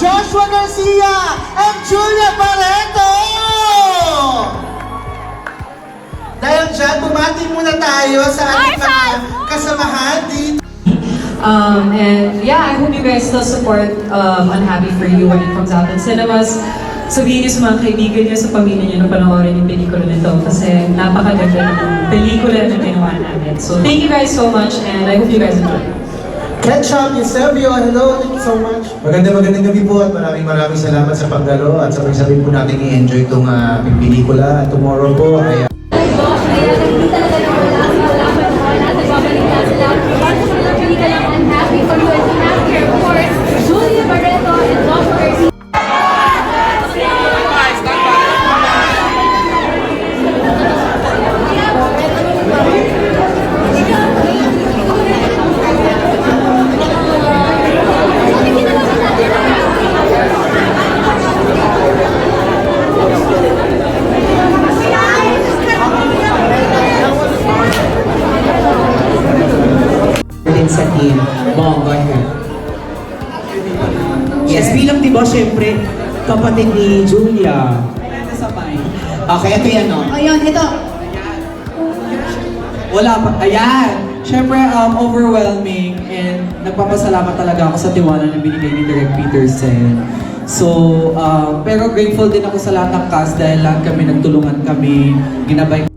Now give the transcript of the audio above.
Joshua Garcia, and Julia Barreto! Dahil dyan, bumati muna tayo sa ating mga kasamahan dito. Um, and yeah, I hope you guys still support um, Unhappy For You when it comes out in cinemas. Sabihin niyo sa mga kaibigan niyo, sa pamilya niyo na panoorin yung pelikula nito kasi napakaganda ng pelikula na ginawa namin. So thank you guys so much and I hope you guys enjoy. Ketchup, Eusebio, hello, thank you so much. Maganda magandang gabi po at maraming maraming salamat sa pagdalo at sabay-sabay po natin i-enjoy itong uh, pelikula. Tomorrow po ay Kaya hindi talaga na wala wala din sa team. Mom, go ahead. Yes, bilang di ba, syempre, kapatid ni Julia. Okay, ito yan, no? Ayun, ito. Wala pa. Ayan! Siyempre, um, overwhelming and nagpapasalamat talaga ako sa tiwala na binigay ni Direk Peterson. So, um, pero grateful din ako sa lahat ng cast dahil lahat kami nagtulungan kami, ginabay